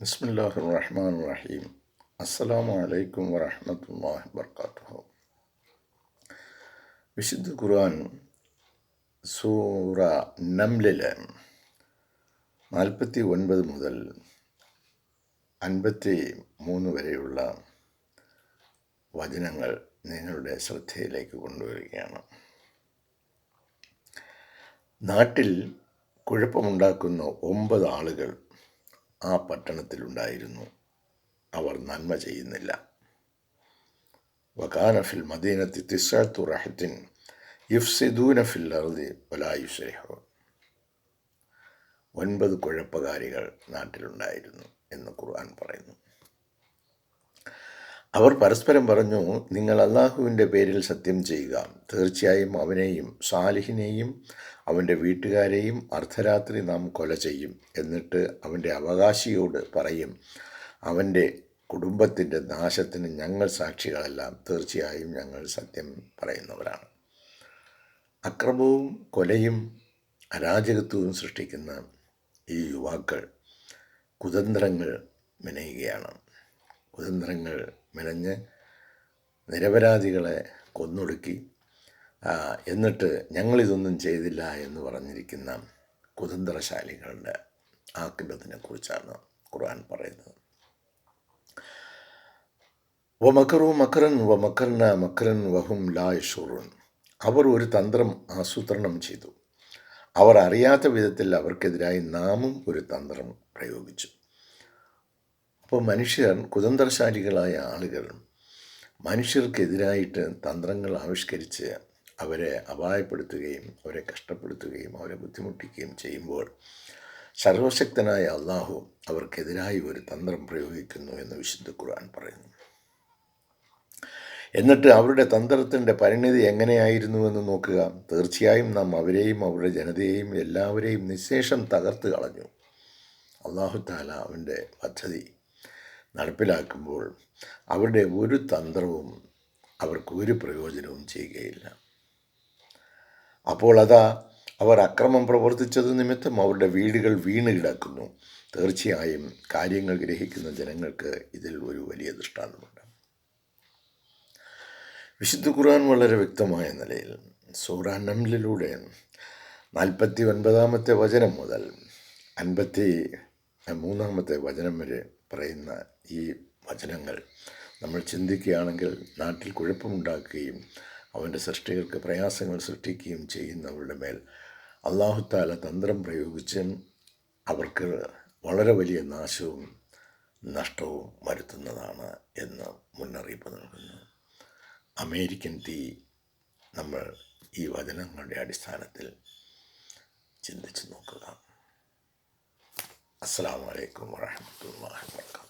ബിസ്മില്ലാഹി റഹ്മാൻ റഹീം അസ്സലാമു അലൈക്കും വറഹമത്തല്ലാഹി വർക്കാത്തുഹു വിശുദ്ധ ഖുർആൻ സൂറ നംലിലെ നാൽപ്പത്തി ഒൻപത് മുതൽ അൻപത്തി മൂന്ന് വരെയുള്ള വചനങ്ങൾ നിങ്ങളുടെ ശ്രദ്ധയിലേക്ക് കൊണ്ടുവരികയാണ്. നാട്ടിൽ കുഴപ്പമുണ്ടാക്കുന്ന ഒമ്പത് ആളുകൾ ആ പട്ടണത്തിലുണ്ടായിരുന്നു. അവർ നന്മ ചെയ്യുന്നില്ല. വകാനഫിൽ മദീനത്തി തിസ്സാത്തു റഹത്തിൻ ഇഫ്സിദൂനഫിൽ അറുതി വലായുസ്രഹോ ഒൻപത് കുഴപ്പകാരികൾ നാട്ടിലുണ്ടായിരുന്നു എന്ന് ഖുർആൻ പറയുന്നു. അവർ പരസ്പരം പറഞ്ഞു നിങ്ങൾ അള്ളാഹുവിന്റെ പേരിൽ സത്യം ചെയ്യുക. തീർച്ചയായും അവനെയും സാലിഹിനെയും അവന്റെ വീട്ടുകാരെയും അർദ്ധരാത്രി നാം കൊല ചെയ്യും എന്നിട്ട് അവന്റെ അവകാശിയോട് പറയും അവന്റെ കുടുംബത്തിന്റെ നാശത്തിന് ഞങ്ങൾ സാക്ഷികളെല്ലാം തീർച്ചയായും ഞങ്ങൾ സത്യം പറയുന്നവരാണ്. അക്രമവും കൊലയും അരാജകത്വവും സൃഷ്ടിക്കുന്ന ഈ യുവാക്കൾ കുതന്ത്രങ്ങൾ മെനയുകയാണ്. കുതന്ത്രങ്ങൾ മെനഞ്ഞ് നിരപരാധികളെ കൊന്നൊടുക്കി എന്നിട്ട് ഞങ്ങളിതൊന്നും ചെയ്തില്ല എന്ന് പറഞ്ഞിരിക്കുന്ന കുതന്ത്രശാലികളുടെ ആക്കിബത്തിനെ കുറിച്ചാണ് ഖുർആൻ പറയുന്നത്. വ മക്കറു മക്കറൻ വ മക്കർന മക്കരൻ വഹും ലായഷൂറുൻ അവർ ഒരു തന്ത്രം ആസൂത്രണം ചെയ്തു. അവർ അറിയാത്ത വിധത്തിൽ അവർക്കെതിരായി നാമും ഒരു തന്ത്രം പ്രയോഗിച്ചു. അപ്പോൾ മനുഷ്യർ കുതന്ത്രശാലികളായ ആളുകൾ മനുഷ്യർക്കെതിരായിട്ട് തന്ത്രങ്ങൾ ആവിഷ്കരിച്ച് അവരെ അപായപ്പെടുത്തുകയും അവരെ കഷ്ടപ്പെടുത്തുകയും അവരെ ബുദ്ധിമുട്ടിക്കുകയും ചെയ്യുമ്പോൾ സർവശക്തനായ അള്ളാഹു അവർക്കെതിരായി ഒരു തന്ത്രം പ്രയോഗിക്കുന്നു എന്ന് വിശുദ്ധ ഖുർആൻ പറയുന്നു. എന്നിട്ട് അവരുടെ തന്ത്രത്തിന്റെ പരിണിതി എങ്ങനെയായിരുന്നുവെന്ന് നോക്കുക. തീർച്ചയായും നാം അവരെയും അവരുടെ ജനതയെയും എല്ലാവരെയും നിശേഷം തകർത്ത് കളഞ്ഞു. അള്ളാഹു താല അവന്റെ പദ്ധതി നടപ്പിലാക്കുമ്പോൾ അവരുടെ ഒരു തന്ത്രവും അവർക്ക് ഒരു പ്രയോജനവും ചെയ്യുകയില്ല. അപ്പോൾ അതാ അവർ അക്രമം പ്രവർത്തിച്ചത് നിമിത്തം അവരുടെ വീടുകൾ വീണ് കിടക്കുന്നു. തീർച്ചയായും കാര്യങ്ങൾ ഗ്രഹിക്കുന്ന ജനങ്ങൾക്ക് ഇതിൽ ഒരു വലിയ ദൃഷ്ടാന്തമുണ്ട്. വിശുദ്ധ ഖുർആൻ വളരെ വ്യക്തമായ നിലയിൽ സൂറാൻ നംലിലൂടെ നാൽപ്പത്തി ഒൻപതാമത്തെ വചനം മുതൽ അൻപത്തി മൂന്നാമത്തെ വചനം വരെ പറയുന്ന ഈ വചനങ്ങൾ നമ്മൾ ചിന്തിക്കുകയാണെങ്കിൽ നാട്ടിൽ കുഴപ്പമുണ്ടാക്കുകയും അവന്റെ സൃഷ്ടികൾക്ക് പ്രയാസങ്ങൾ സൃഷ്ടിക്കുകയും ചെയ്യുന്നവരുടെ മേൽ അള്ളാഹുത്താല തന്ത്രം പ്രയോഗിച്ച് അവർക്ക് വളരെ വലിയ നാശവും നഷ്ടവും വരുത്തുന്നതാണ് എന്ന് മുന്നറിയിപ്പ് നൽകുന്നു. അമേരിക്കൻ തീ നമ്മൾ ഈ വചനങ്ങളുടെ അടിസ്ഥാനത്തിൽ ചിന്തിച്ചു നോക്കുക. അസ്സാം വലൈക്കും വാഹമത്തല്ലാ വാ